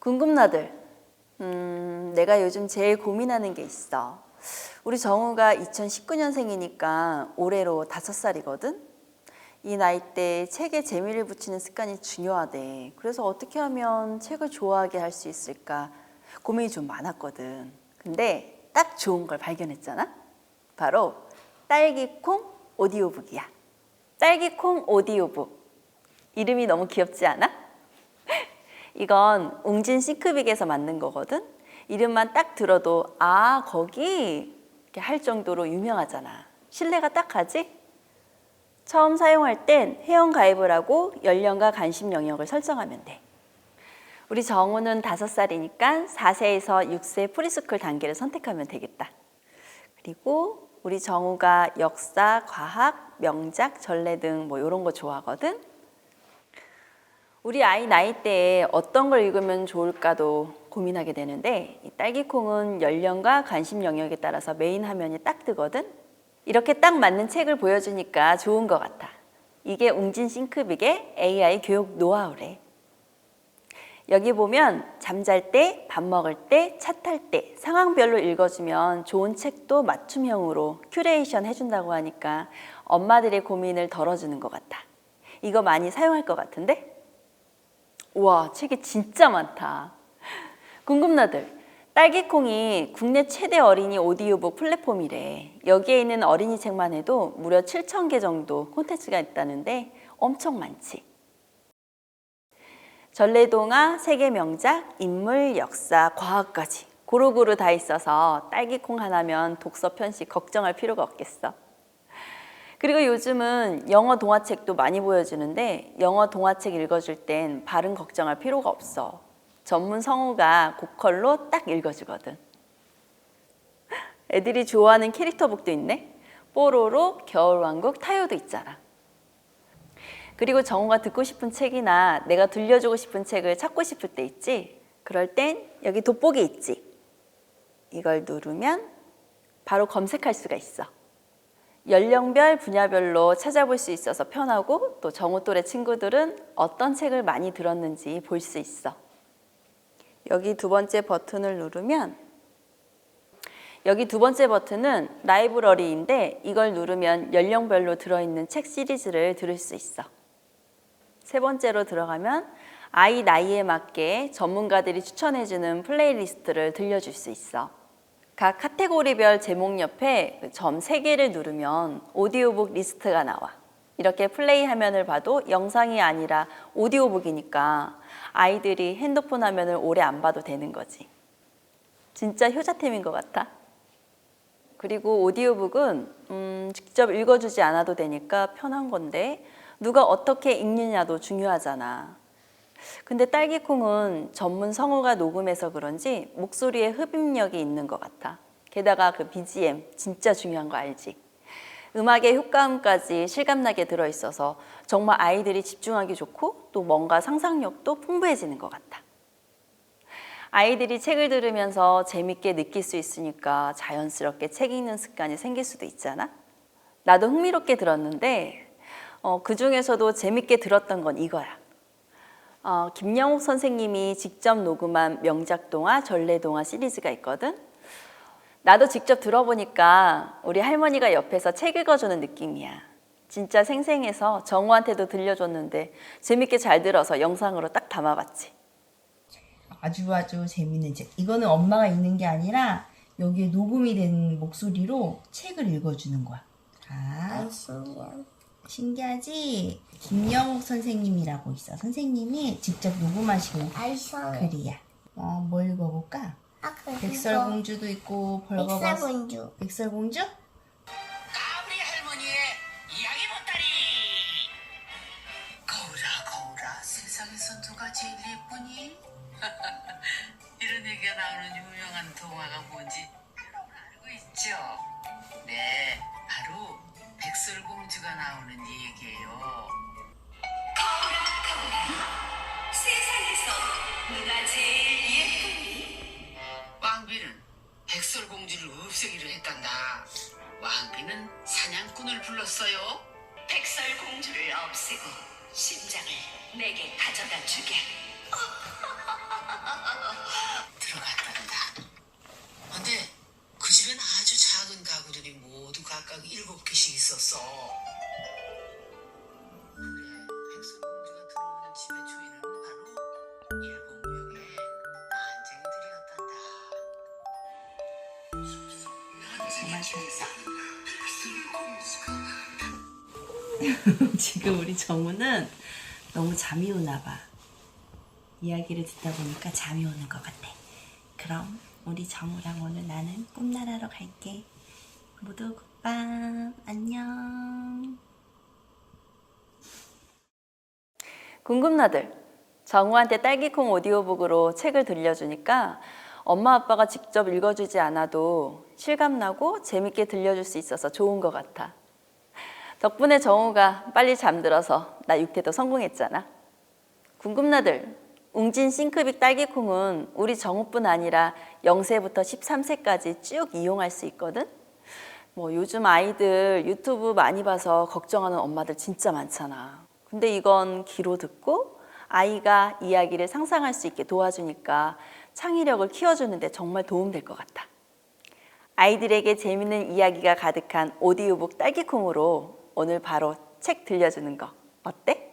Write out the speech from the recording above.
궁금나들. 음, 내가 요즘 제일 고민하는 게 있어. 우리 정우가 2019년생이니까 올해로 다섯 살이거든? 이 나이 때 책에 재미를 붙이는 습관이 중요하대. 그래서 어떻게 하면 책을 좋아하게 할 수 있을까 고민이 좀 많았거든. 근데 딱 좋은 걸 발견했잖아? 바로 딸기콩 오디오북이야. 딸기콩 오디오북. 이름이 너무 귀엽지 않아? 이건 웅진 싱크빅에서 만든 거거든. 이름만 딱 들어도 아 거기 이렇게 할 정도로 유명하잖아. 신뢰가 딱 가지? 처음 사용할 땐 회원 가입을 하고 연령과 관심 영역을 설정하면 돼. 우리 정우는 다섯 살이니까 4세에서 6세 프리스쿨 단계를 선택하면 되겠다. 그리고 우리 정우가 역사, 과학, 명작, 전래 등 뭐 이런 거 좋아하거든. 우리 아이 나이대에 어떤 걸 읽으면 좋을까도 고민하게 되는데 이 딸기콩은 연령과 관심 영역에 따라서 메인 화면이 딱 뜨거든. 이렇게 딱 맞는 책을 보여주니까 좋은 것 같아. 이게 웅진 싱크빅의 AI 교육 노하우래. 여기 보면 잠잘 때, 밥 먹을 때, 차 탈 때 상황별로 읽어주면 좋은 책도 맞춤형으로 큐레이션 해준다고 하니까 엄마들의 고민을 덜어주는 것 같아. 이거 많이 사용할 것 같은데? 우와, 책이 진짜 많다. 궁금나들. 딸기콩이 국내 최대 어린이 오디오북 플랫폼이래. 여기에 있는 어린이 책만 해도 무려 7,000개 정도 콘텐츠가 있다는데 엄청 많지. 전래동화, 세계 명작, 인물, 역사, 과학까지 고루고루 다 있어서 딸기콩 하나면 독서 편식 걱정할 필요가 없겠어. 그리고 요즘은 영어 동화책도 많이 보여주는데 영어 동화책 읽어줄 땐 발음 걱정할 필요가 없어. 전문 성우가 고컬로 딱 읽어주거든. 애들이 좋아하는 캐릭터북도 있네. 뽀로로, 겨울왕국, 타요도 있잖아. 그리고 정우가 듣고 싶은 책이나 내가 들려주고 싶은 책을 찾고 싶을 때 있지? 그럴 땐 여기 돋보기 있지? 이걸 누르면 바로 검색할 수가 있어. 연령별, 분야별로 찾아볼 수 있어서 편하고 또 정우 또래 친구들은 어떤 책을 많이 들었는지 볼 수 있어. 여기 두 번째 버튼을 누르면 여기 두 번째 버튼은 라이브러리인데 이걸 누르면 연령별로 들어있는 책 시리즈를 들을 수 있어. 세 번째로 들어가면 아이 나이에 맞게 전문가들이 추천해주는 플레이리스트를 들려줄 수 있어. 각 카테고리별 제목 옆에 그점 3개를 누르면 오디오북 리스트가 나와. 이렇게 플레이 화면을 봐도 영상이 아니라 오디오북이니까 아이들이 핸드폰 화면을 오래 안 봐도 되는 거지. 진짜 효자템인 것 같아. 그리고 오디오북은 음, 직접 읽어주지 않아도 되니까 편한 건데 누가 어떻게 읽느냐도 중요하잖아. 근데 딸기콩은 전문 성우가 녹음해서 그런지 목소리에 흡입력이 있는 것 같아. 게다가 그 BGM 진짜 중요한 거 알지? 음악의 효과음까지 실감나게 들어있어서 정말 아이들이 집중하기 좋고 또 뭔가 상상력도 풍부해지는 것 같아. 아이들이 책을 들으면서 재밌게 느낄 수 있으니까 자연스럽게 책 읽는 습관이 생길 수도 있잖아. 나도 흥미롭게 들었는데 어, 그 중에서도 재밌게 들었던 건 이거야. 어, 김영옥 선생님이 직접 녹음한 명작 동화, 전래 동화 시리즈가 있거든. 나도 직접 들어보니까 우리 할머니가 옆에서 책 읽어주는 느낌이야. 진짜 생생해서 정우한테도 들려줬는데 재밌게 잘 들어서 영상으로 딱 담아봤지. 아주 아주 재밌는 책. 이거는 엄마가 읽는 게 아니라 여기에 녹음이 된 목소리로 책을 읽어주는 거야. 자, 신기한. 신기하지? 김영욱 선생님이라고 있어. 선생님이 직접 녹음하신 아이선. 글이야. 어, 뭘 읽어볼까? 아까 백설공주도 있고 벌거벗. 백설공주. 백설공주? 까불이 할머니의 이야기 보따리 거울아 거울아 세상에서 누가 제일 예쁘니? 이런 얘기가 나오는 유명한 동화가 뭔지 여러분 알고 있죠? 네 바로 백설공주가 나오는 얘기예요 거울아 세상에서 누가 제일 예쁘니? 왕비는 백설공주를 없애기를 했단다. 왕비는 사냥꾼을 불렀어요. 백설공주를 없애고 심장을 내게 가져다 주게. 있었어. 그래, 백설공주가 들어오는 집의 주인은 바로 일곱 명의 난쟁이들이었단다. 난쟁이 중에서 백설공주가 지금 우리 정우는 너무 잠이 오나 봐. 이야기를 듣다 보니까 잠이 오는 것 같아. 그럼 우리 정우랑 오늘 나는 꿈나라로 갈게. 모두 굿 밤. 안녕. 궁금나들. 정우한테 딸기콩 오디오북으로 책을 들려주니까 엄마 아빠가 직접 읽어주지 않아도 실감나고 재밌게 들려줄 수 있어서 좋은 것 같아. 덕분에 정우가 빨리 잠들어서 나 육퇴도 성공했잖아. 궁금나들. 웅진 싱크빅 딸기콩은 우리 정우뿐 아니라 0세부터 13세까지 쭉 이용할 수 있거든. 뭐 요즘 아이들 유튜브 많이 봐서 걱정하는 엄마들 진짜 많잖아. 근데 이건 귀로 듣고 아이가 이야기를 상상할 수 있게 도와주니까 창의력을 키워주는데 정말 도움될 것 같아. 아이들에게 재밌는 이야기가 가득한 오디오북 딸기콩으로 오늘 바로 책 들려주는 거 어때?